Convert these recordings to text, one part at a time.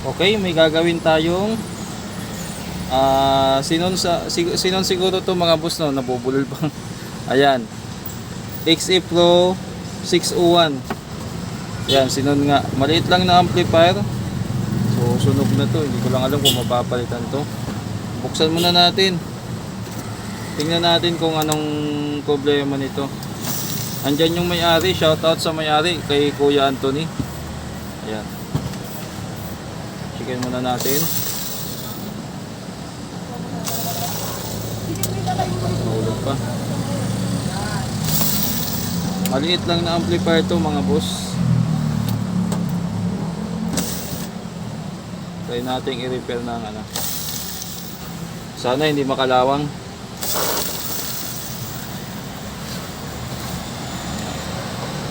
Okay, may gagawin tayong ah sinon sa sig- sinon siguro to mga boss no nabubulol pa. Ayan. XE Pro 601. Yan, sinon nga. Maliit lang na amplifier. So, sunog na to. Hindi ko lang alam kung mapapalitan to. Buksan muna natin. Tingnan natin kung anong problema nito. Andyan yung may-ari. Shoutout sa may-ari kay Kuya Anthony. Ayan. Checkin muna natin. Nahulog pa. Maliit lang na amplifier to mga boss. Try nating i-repair ng ano. Sana hindi makalawang.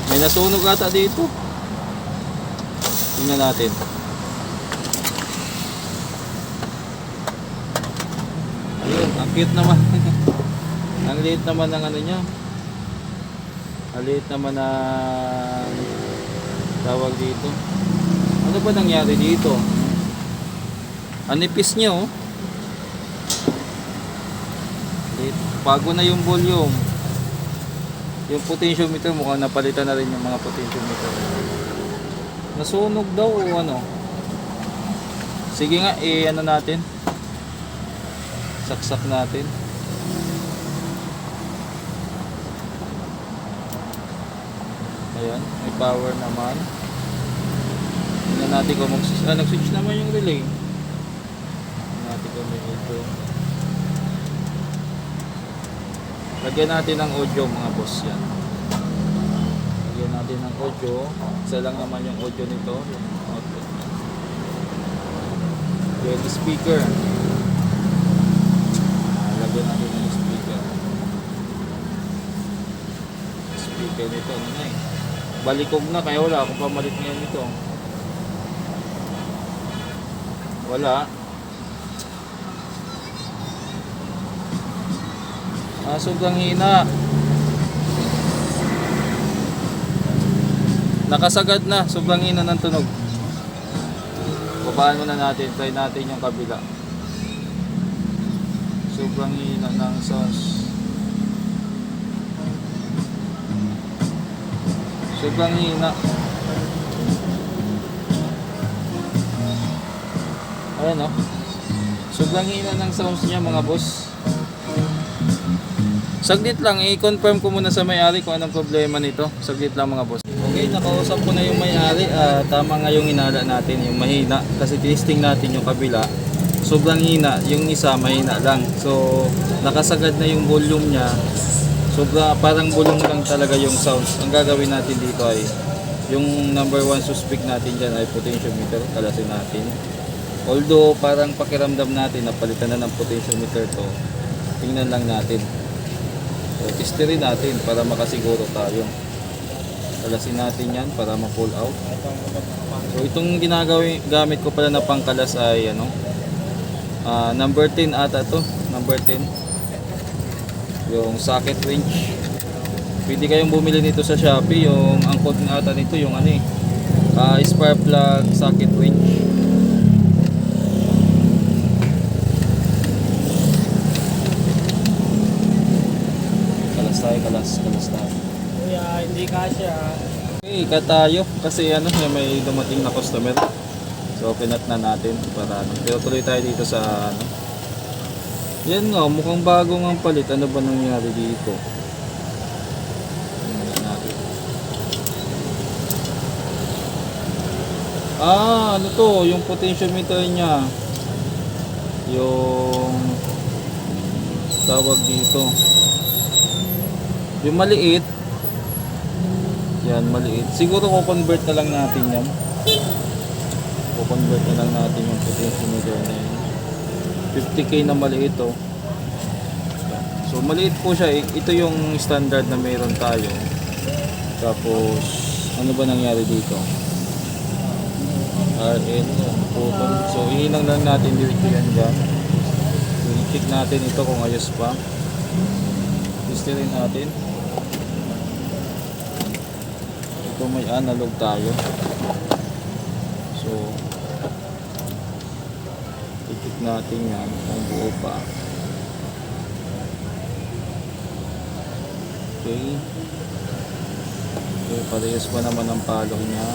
May nasunog ata dito. Tingnan natin. Ayun, ang cute naman. ang liit naman ng ano niya. Ang liit naman ng tawag dito. Ano ba nangyari dito? Ang nipis niya oh. Bago na yung volume. Yung potentiometer mukhang napalitan na rin yung mga potentiometer. Nasunog daw o ano? Sige nga, eh ano natin? Saksak natin. Ayan, may power naman. Tingnan natin kung mag ah, nag-switch naman yung relay. Tingnan natin kung may ito. Lagyan natin ng audio mga boss yan. Lagyan natin ng audio. Isa lang naman yung audio nito. Yung output. Yung speaker. Natin ng speaker. Speaker nito ano na eh. Balikog na kaya wala akong pamalit ngayon nito. Wala. Ah, sobrang hina. Nakasagad na, sobrang hina ng tunog. Babaan muna natin, try natin yung kabila. Sobrang hina ng sounds. Sobrang hina. Ayan o. Sobrang hina ng sounds niya mga boss. Saglit lang, i-confirm ko muna sa may-ari kung anong problema nito. Saglit lang mga boss. Okay, nakausap ko na yung may-ari. Ah, tama nga yung inala natin, yung mahina. Kasi testing natin yung kabila. Sobrang hina, yung isa mahina lang. So, nakasagad na yung volume niya. Sobra, parang bulong lang talaga yung sounds. Ang gagawin natin dito ay, yung number one suspect natin dyan ay potentiometer. Kalasin natin. Although, parang pakiramdam natin, napalitan na ng potentiometer to. Tingnan lang natin. So, testerin natin para makasiguro tayo. Kalasin natin yan para ma-pull out. So, itong ginagawin, gamit ko pala na pangkalas ay ano, ah, number 10 ata to. Number 10. Yung socket wrench. Pwede kayong bumili nito sa Shopee. Yung angkot nga ata nito, yung ano eh. ah, spark plug socket wrench. Kalas tayo, kalas, kalas tayo. Kuya, hindi kasya. Okay, ka tayo kasi ano, may dumating na customer. So, pinat na natin para ano. Pero tuloy tayo dito sa ano. Yan nga, mukhang bago nga ang palit. Ano ba nangyari dito? Ah, ano to? Yung potentiometer niya. Yung tawag dito. Yung maliit, yan, maliit. Siguro ko-convert na lang natin yan. Ko-convert na lang natin yung potentiometer na yun. 50k na maliit oh. So maliit po siya. I- Ito yung standard na meron tayo. Tapos, ano ba nangyari dito? RN, putol. So, ihinang lang natin dito yan dyan. So, i-check natin ito kung ayos pa. Test rin natin. Ito may analog tayo. So, natin yan kung buo pa. Okay. Okay, parehas pa naman ang palo niya.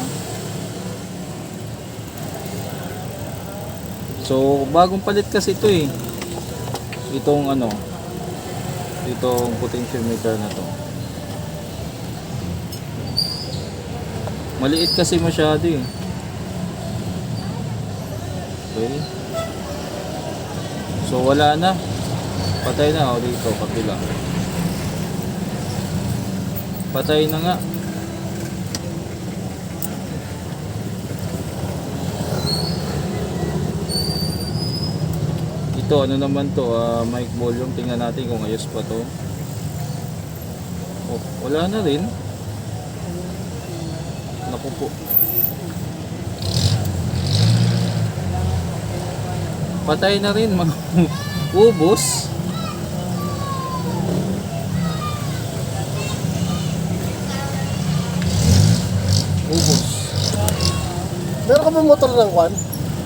So, bagong palit kasi ito eh. Itong ano, itong potentiometer na to. Maliit kasi masyado eh. Okay. So, wala na. Patay na. O, dito, kabila. Patay na nga. Ito, ano naman to, ah, mic volume. Tingnan natin kung ayos pa to. Oh, wala na rin. Naku po. Patay na rin mga ubos. Ubos. Meron ka ba motor ng kwan?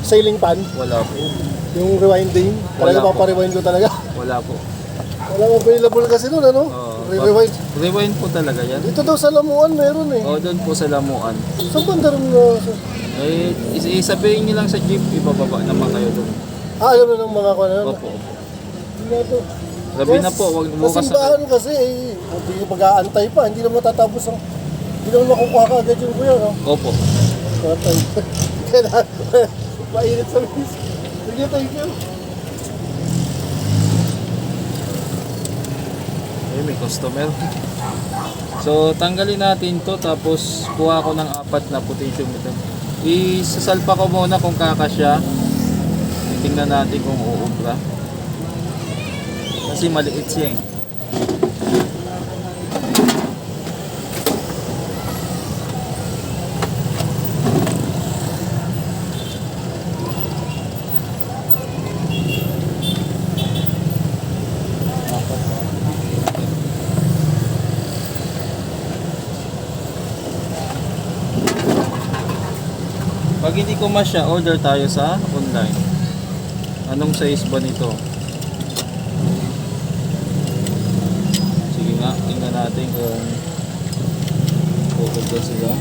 Sailing pan? Wala po. Yung rewinding? Talaga Wala paparewind ko talaga. Wala po. Wala available kasi nun, ano? Oo. Re-rewind. Rewind po talaga yan. Dito daw sa Lamuan meron eh. O, doon po sa Lamuan. Saan banda rin na? Eh, is- isabihin niyo lang sa jeep, ibababa naman kayo doon. Ah, alam mo ng mga kwan, ano? Opo, opo. Hindi na to. Gabi na po, wag bukas na. Kasimbahan kasi eh. Hindi pag-aantay pa. Hindi na matatapos ang... Hindi naman makukuha ka agad yung kuya, no? Opo. Matay. Kaya mainit sa bis. Sige, thank you. Eh, may customer. So, tanggalin natin to tapos kuha ko ng apat na potentiometer. Isasalpa ko muna kung kakasya. Tingnan natin kung uubra. Kasi maliit siya eh. Pag hindi ko masya, order tayo sa online. Anong size ba nito? Sige nga, tingnan natin kung pupunta sila.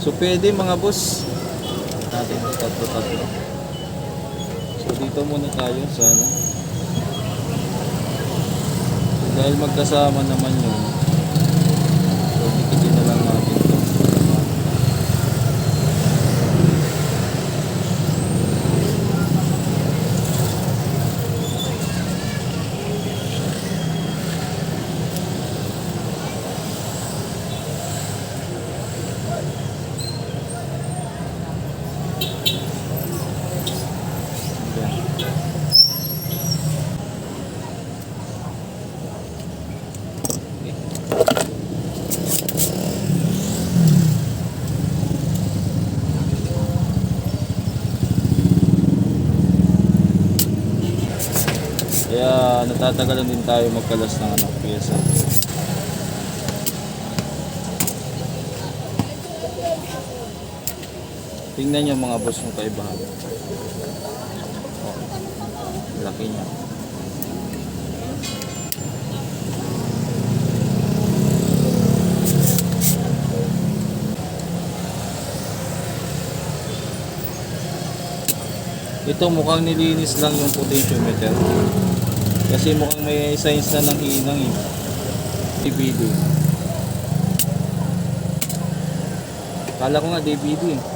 So pwede mga boss. Natin tatlo-tatlo. So dito muna tayo sa ano. Dahil magkasama naman yun. So dikitin na lang natin to. Yan. Kaya natatagalan din tayo magkalas ng ano, pyesa. Tingnan niyo mga boss yung kaibahan. Oh, laki niya. Ito mukhang nilinis lang yung potentiometer. Kasi mukhang may signs na ng hinang eh. DVD. Kala ko nga DVD eh.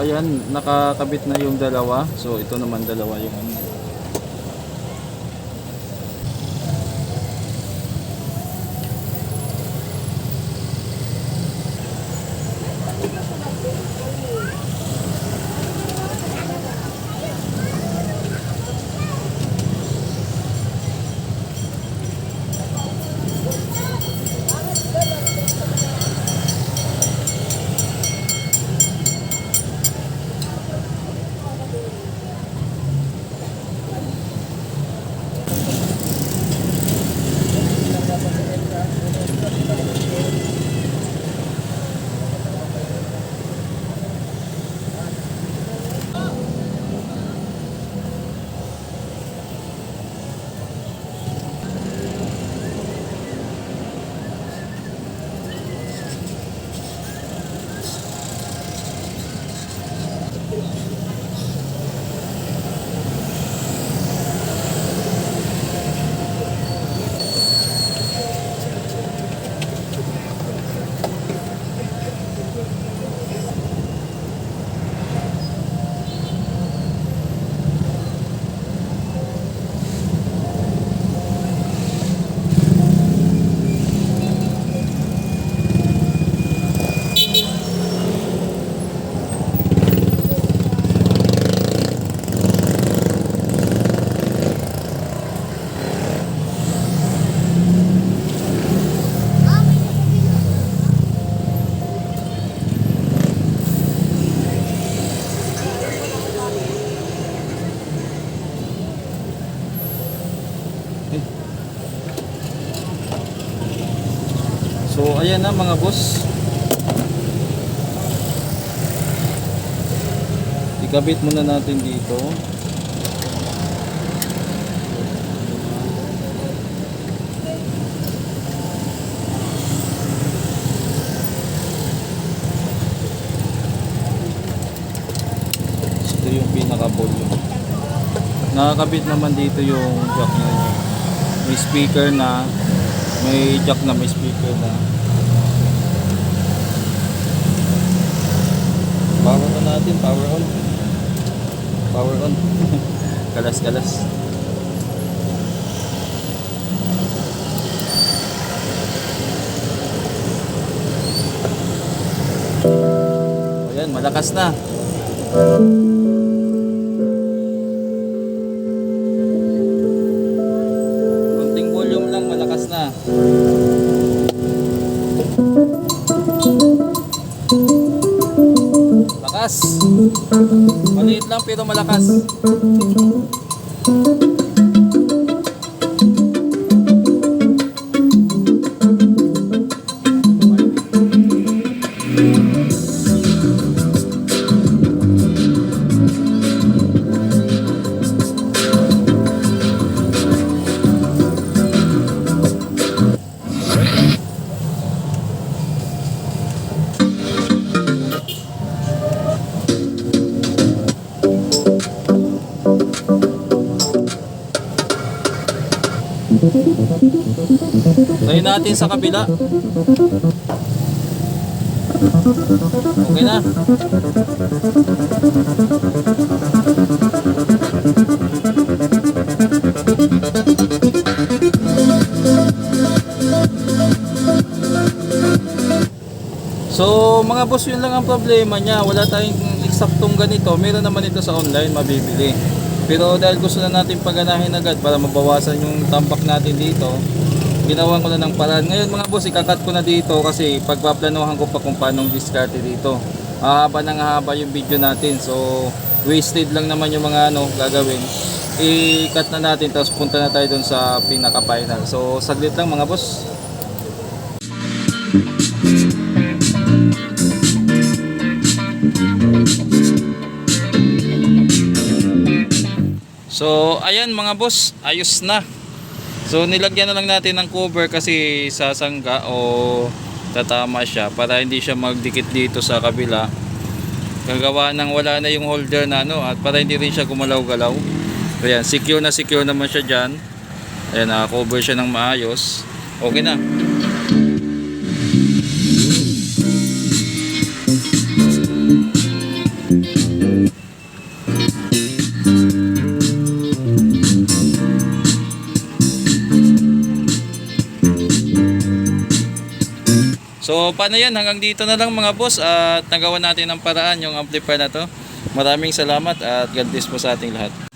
Ayan, nakakabit na yung dalawa. So, ito naman dalawa yung ano. Ikabit muna natin dito. Ito yung pinaka-volume. Nakakabit naman dito yung jack na yun. May speaker na may jack na may speaker na power on natin power on power on. Kalas kalas. Ayan malakas na Lakas. Maliit lang pero malakas. Tayo natin sa kabila. Okay na. So mga boss yun lang ang problema niya Wala tayong eksaktong ganito Meron naman ito sa online mabibili Pero dahil gusto na natin paganahin agad Para mabawasan yung tambak natin dito Ginawan ko na ng paraan. Ngayon mga boss ikakat ko na dito Kasi pagpaplanuhan ko pa kung paano diskarte dito. Hahaba ng haba yung video natin. So wasted lang naman yung mga ano gagawin. I-cut na natin tapos punta na tayo dun sa pinaka final so saglit lang mga boss. So, ayan mga boss, ayos na. So, nilagyan na lang natin ng cover kasi sasangga o tatama siya para hindi siya magdikit dito sa kabila. Gagawa ng wala na yung holder na ano at para hindi rin siya gumalaw-galaw. Ayan, secure na secure naman siya dyan. Ayan, naka-cover siya ng maayos. Okay na. So paano yan? Hanggang dito na lang mga boss at nagawa natin ng paraan yung amplifier na to. Maraming salamat at God bless po sa ating lahat.